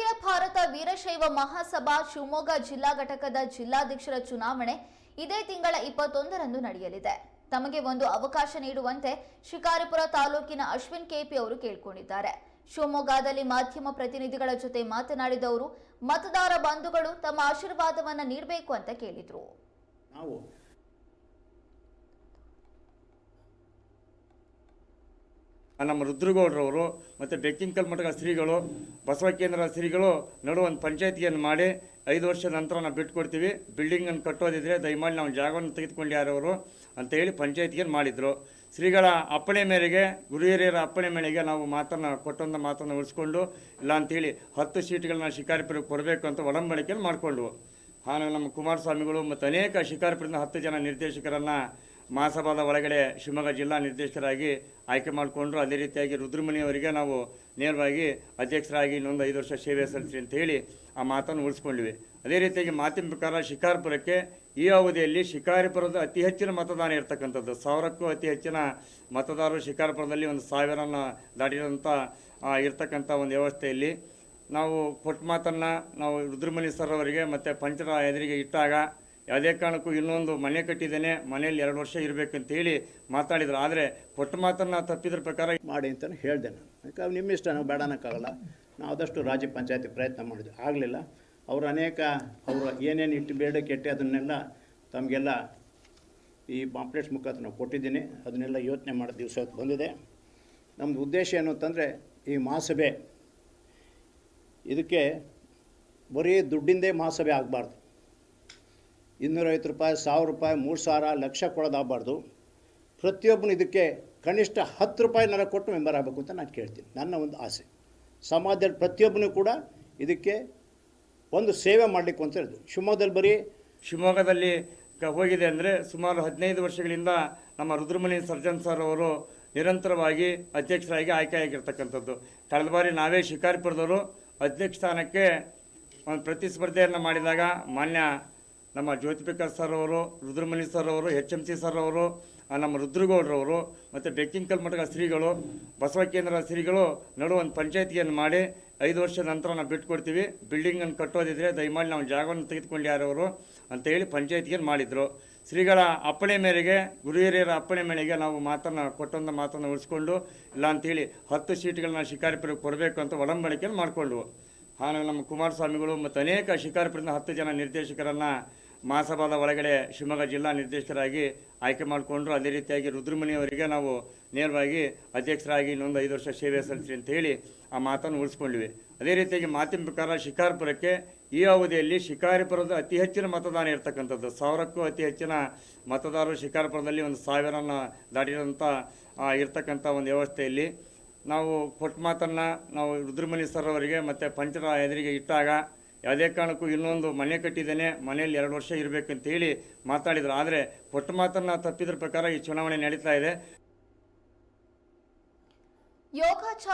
ಅಖಿಲ ಭಾರತ ವೀರಶೈವ ಮಹಾಸಭಾ ಶಿವಮೊಗ್ಗ ಜಿಲ್ಲಾ ಘಟಕದ ಜಿಲ್ಲಾಧ್ಯಕ್ಷರ ಚುನಾವಣೆ ಇದೇ ತಿಂಗಳ ಇಪ್ಪತ್ತೊಂದರಂದು ನಡೆಯಲಿದೆ. ತಮಗೆ ಒಂದು ಅವಕಾಶ ನೀಡುವಂತೆ ಶಿಕಾರಿಪುರ ತಾಲೂಕಿನ ಅಶ್ವಿನ್ ಕೆಪಿ ಅವರು ಕೇಳಿಕೊಂಡಿದ್ದಾರೆ. ಶಿವಮೊಗ್ಗದಲ್ಲಿ ಮಾಧ್ಯಮ ಪ್ರತಿನಿಧಿಗಳ ಜೊತೆ ಮಾತನಾಡಿದ ಅವರು, ಮತದಾರ ಬಂಧುಗಳು ತಮ್ಮ ಆಶೀರ್ವಾದವನ್ನು ನೀಡಬೇಕು ಅಂತ ಕೇಳಿದರು. ನಾವು ನಮ್ಮ ರುದ್ರಗೌಡರವರು ಮತ್ತು ಬೆಕ್ಕಿಂಕಲ್ ಮಠದ ಶ್ರೀಗಳು, ಬಸವ ಕೇಂದ್ರ ಶ್ರೀಗಳು ನಡು ಒಂದು ಪಂಚಾಯತಿಯನ್ನು ಮಾಡಿ ಐದು ವರ್ಷದ ನಂತರ ನಾವು ಬಿಟ್ಕೊಡ್ತೀವಿ ಬಿಲ್ಡಿಂಗನ್ನು ಕಟ್ಟೋದಿದ್ರೆ ದಯಮಾಡಿ ನಾವು ಜಾಗವನ್ನು ತೆಗೆದುಕೊಂಡು ಯಾರವರು ಅಂತೇಳಿ ಪಂಚಾಯತಿಯನ್ನು ಮಾಡಿದರು. ಶ್ರೀಗಳ ಅಪ್ಪಣೆ ಮೇರೆಗೆ ಗುರು ಹಿರಿಯರ ಅಪ್ಪಣೆ ಮೇರೆಗೆ ನಾವು ಮಾತನ್ನು ಕೊಟ್ಟಂಥ ಮಾತನ್ನು ಉಳಿಸ್ಕೊಂಡು, ಇಲ್ಲ ಅಂತೇಳಿ ಹತ್ತು ಸೀಟ್ಗಳನ್ನ ಶಿಕಾರಿಪುರಕ್ಕೆ ಕೊಡಬೇಕು ಅಂತ ಒಡಂಬಡಿಕೆಯನ್ನು ಮಾಡಿಕೊಂಡ್ವು. ಆಮೇಲೆ ನಮ್ಮ ಕುಮಾರಸ್ವಾಮಿಗಳು ಮತ್ತು ಅನೇಕ ಶಿಕಾರಿಪುರದಿಂದ ಹತ್ತು ಜನ ನಿರ್ದೇಶಕರನ್ನು ಮಹಾಸಭಾದ ಒಳಗಡೆ ಶಿವಮೊಗ್ಗ ಜಿಲ್ಲಾ ನಿರ್ದೇಶಕರಾಗಿ ಆಯ್ಕೆ ಮಾಡಿಕೊಂಡ್ರು. ಅದೇ ರೀತಿಯಾಗಿ ರುದ್ರಮುನಿಯವರಿಗೆ ನಾವು ನೇರವಾಗಿ ಅಧ್ಯಕ್ಷರಾಗಿ ಇನ್ನೊಂದು ಐದು ವರ್ಷ ಸೇವೆ ಸಲ್ಲಿಸಿ ಅಂತ ಹೇಳಿ ಆ ಮಾತನ್ನು ಉಳಿಸ್ಕೊಂಡಿವೆ. ಅದೇ ರೀತಿಯಾಗಿ ಮಾತಿನ ಪ್ರಕಾರ ಶಿಕಾರ್ಪುರಕ್ಕೆ ಈ ಅವಧಿಯಲ್ಲಿ ಶಿಕಾರಿಪುರದ ಅತಿ ಹೆಚ್ಚಿನ ಮತದಾನ ಇರತಕ್ಕಂಥದ್ದು. ಸಾವಿರಕ್ಕೂ ಅತಿ ಹೆಚ್ಚಿನ ಮತದಾರರು ಶಿಕಾರಪುರದಲ್ಲಿ ಒಂದು ಸಾವಿರನ ದಾಟಿರೋಂಥ ಇರ್ತಕ್ಕಂಥ ಒಂದು ವ್ಯವಸ್ಥೆಯಲ್ಲಿ ನಾವು ಕೊಟ್ಟ ಮಾತನ್ನು ನಾವು ರುದ್ರಮುನಿ ಸರ್ ಅವರಿಗೆ ಮತ್ತು ಪಂಚರ ಎದುರಿಗೆ ಇಟ್ಟಾಗ ಯಾವುದೇ ಕಾರಣಕ್ಕೂ ಇನ್ನೊಂದು ಮನೆ ಕಟ್ಟಿದ್ದೇನೆ, ಮನೆಯಲ್ಲಿ ಎರಡು ವರ್ಷ ಇರಬೇಕಂತೇಳಿ ಮಾತಾಡಿದ್ರು. ಆದರೆ ಕೊಟ್ಟ ಮಾತನ್ನು ತಪ್ಪಿದ್ರ ಪ್ರಕಾರ ಮಾಡಿ ಅಂತಲೇ ಹೇಳಿದೆ ನಾನು. ಯಾಕೆ ನಿಮ್ಮ ಇಷ್ಟ, ನಾವು ಬೇಡನಕ್ಕಾಗಲ್ಲ. ನಾವು ಆದಷ್ಟು ರಾಜ್ಯ ಪಂಚಾಯತಿ ಪ್ರಯತ್ನ ಮಾಡಿದ್ವಿ. ಆಗಲಿಲ್ಲ. ಅವರು ಅನೇಕ, ಅವರು ಏನೇನು ಇಟ್ಟು ಬೇಡ ಕೆಟ್ಟೆ ಅದನ್ನೆಲ್ಲ ತಮಗೆಲ್ಲ ಈ ಪಾಂಪ್ಲೆಟ್ಸ್ ಮುಖಾಂತರ ನಾವು ಕೊಟ್ಟಿದ್ದೀನಿ. ಅದನ್ನೆಲ್ಲ ಯೋಚನೆ ಮಾಡೋ ದಿವಸ ಬಂದಿದೆ. ನಮ್ಮದು ಉದ್ದೇಶ ಏನು ಅಂತಂದರೆ ಈ ಮಹಾಸಭೆ, ಇದಕ್ಕೆ ಬರೀ ದುಡ್ಡಿಂದೇ ಮಹಾಸಭೆ ಆಗಬಾರ್ದು. ಇನ್ನೂರೈವತ್ತು ರೂಪಾಯಿ, ಸಾವಿರ ರೂಪಾಯಿ, ಮೂರು ಸಾವಿರ, ಲಕ್ಷ ಕೊಡೋದಾಗಬಾರ್ದು. ಪ್ರತಿಯೊಬ್ಬನು ಇದಕ್ಕೆ ಕನಿಷ್ಠ ಹತ್ತು ರೂಪಾಯಿನಾರ ಕೊಟ್ಟು ಮೆಂಬರ್ ಆಗಬೇಕು ಅಂತ ನಾನು ಕೇಳ್ತೀನಿ. ನನ್ನ ಒಂದು ಆಸೆ. ಸಮಾಜದಲ್ಲಿ ಪ್ರತಿಯೊಬ್ಬನು ಕೂಡ ಇದಕ್ಕೆ ಒಂದು ಸೇವೆ ಮಾಡಲಿಕ್ಕೆ ಅಂತ ಹೇಳಿದ್ರು ಶಿವಮೊಗ್ಗದಲ್ಲಿ ಬರೀ ಶಿವಮೊಗ್ಗದಲ್ಲಿ ಹೋಗಿದೆ ಅಂದರೆ ಸುಮಾರು ಹದಿನೈದು ವರ್ಷಗಳಿಂದ ನಮ್ಮ ರುದ್ರಮುನಿ ಸರ್ಜನ್ ಸರ್ ಅವರು ನಿರಂತರವಾಗಿ ಅಧ್ಯಕ್ಷರಾಗಿ ಆಯ್ಕೆಯಾಗಿರ್ತಕ್ಕಂಥದ್ದು. ಕಳೆದ ಬಾರಿ ನಾವೇ ಶಿಕಾರಿಪುರದವರು ಅಧ್ಯಕ್ಷ ಸ್ಥಾನಕ್ಕೆ ಒಂದು ಪ್ರತಿಸ್ಪರ್ಧೆಯನ್ನು ಮಾಡಿದಾಗ ಮಾನ್ಯ ನಮ್ಮ ಜ್ಯೋತಿಪ್ರಕಾಶ್ ಸರ್ ಅವರು ರುದ್ರಮಣಿ ಸರ್ ಅವರು, ಎಚ್ ಎಂ ಸಿ ಸರ್ ಅವರು ನಮ್ಮ ರುದ್ರಗೌಡರವರು ಮತ್ತು ಬೆಕ್ಕಿಂಕಲ್ ಮಠದ ಶ್ರೀಗಳು, ಬಸವ ಕೇಂದ್ರ ಶ್ರೀಗಳು ನಡು ಒಂದು ಪಂಚಾಯತಿಯನ್ನು ಮಾಡಿ ಐದು ವರ್ಷದ ನಂತರ ನಾವು ಬಿಟ್ಕೊಡ್ತೀವಿ ಬಿಲ್ಡಿಂಗನ್ನು ಕಟ್ಟೋದಿದ್ರೆ ದಯಮಾಡಿ ನಾವು ಜಾಗವನ್ನು ತೆಗೆದುಕೊಂಡು ಯಾರವರು ಅಂತೇಳಿ ಪಂಚಾಯತಿಯನ್ನು ಮಾಡಿದರು. ಶ್ರೀಗಳ ಅಪ್ಪಣೆ ಮೇರೆಗೆ ಗುರು ಹಿರಿಯರ ಅಪ್ಪಣೆ ಮೇರೆಗೆ ನಾವು ಮಾತನ್ನು ಕೊಟ್ಟೊಂದು ಮಾತನ್ನು ಉಳಿಸ್ಕೊಂಡು, ಇಲ್ಲ ಅಂತೇಳಿ ಹತ್ತು ಸೀಟ್ಗಳನ್ನ ಶಿಕಾರಿಪುರಕ್ಕೆ ಕೊಡಬೇಕು ಅಂತ ಒಡಂಬಡಿಕೆಯನ್ನು ಮಾಡಿಕೊಂಡ್ವು. ಆಮೇಲೆ ನಮ್ಮ ಕುಮಾರಸ್ವಾಮಿಗಳು ಮತ್ತು ಅನೇಕ ಶಿಕಾರಿಪುರದಿಂದ ಹತ್ತು ಜನ ನಿರ್ದೇಶಕರನ್ನು ಮಹಾಸಭಾದ ಒಳಗಡೆ ಶಿವಮೊಗ್ಗ ಜಿಲ್ಲಾ ನಿರ್ದೇಶಕರಾಗಿ ಆಯ್ಕೆ ಮಾಡಿಕೊಂಡ್ರು. ಅದೇ ರೀತಿಯಾಗಿ ರುದ್ರಮುನಿಯವರಿಗೆ ನಾವು ನೇರವಾಗಿ ಅಧ್ಯಕ್ಷರಾಗಿ ಇನ್ನೊಂದು ಐದು ವರ್ಷ ಸೇವೆ ಸಲ್ಲಿಸಿ ಅಂತ ಹೇಳಿ ಆ ಮಾತನ್ನು ಉಳಿಸ್ಕೊಂಡಿವಿ. ಅದೇ ರೀತಿಯಾಗಿ ಮಾತಿನ ಪ್ರಕಾರ ಶಿಕಾರಪುರಕ್ಕೆ ಈ ಅವಧಿಯಲ್ಲಿ ಶಿಕಾರಿಪುರದ ಅತಿ ಹೆಚ್ಚಿನ ಮತದಾನ ಇರತಕ್ಕಂಥದ್ದು. ಸಾವಿರಕ್ಕೂ ಅತಿ ಹೆಚ್ಚಿನ ಮತದಾರರು ಶಿಕಾರಪುರದಲ್ಲಿ ಒಂದು ಸಾವಿರನ ದಾಟಿರೋಂಥ ಇರ್ತಕ್ಕಂಥ ಒಂದು ವ್ಯವಸ್ಥೆಯಲ್ಲಿ ನಾವು ಕೊಟ್ಟ ಮಾತನ್ನು ನಾವು ರುದ್ರಮುನಿ ಸರ್ ಅವರಿಗೆ ಮತ್ತು ಪಂಚರ ಎದುರಿಗೆ ಇಟ್ಟಾಗ, ಯಾವುದೇ ಕಾರಣಕ್ಕೂ ಇನ್ನೊಂದು ಮನೆ ಕಟ್ಟಿದ್ದೇನೆ, ಮನೆಯಲ್ಲಿ ಎರಡು ವರ್ಷ ಇರಬೇಕಂತೇಳಿ ಮಾತಾಡಿದ್ರು. ಆದರೆ ಕೊಟ್ಟ ಮಾತನ್ನು ತಪ್ಪಿದ್ರ ಪ್ರಕಾರ ಈ ಚುನಾವಣೆ ನಡೀತಾ ಇದೆ.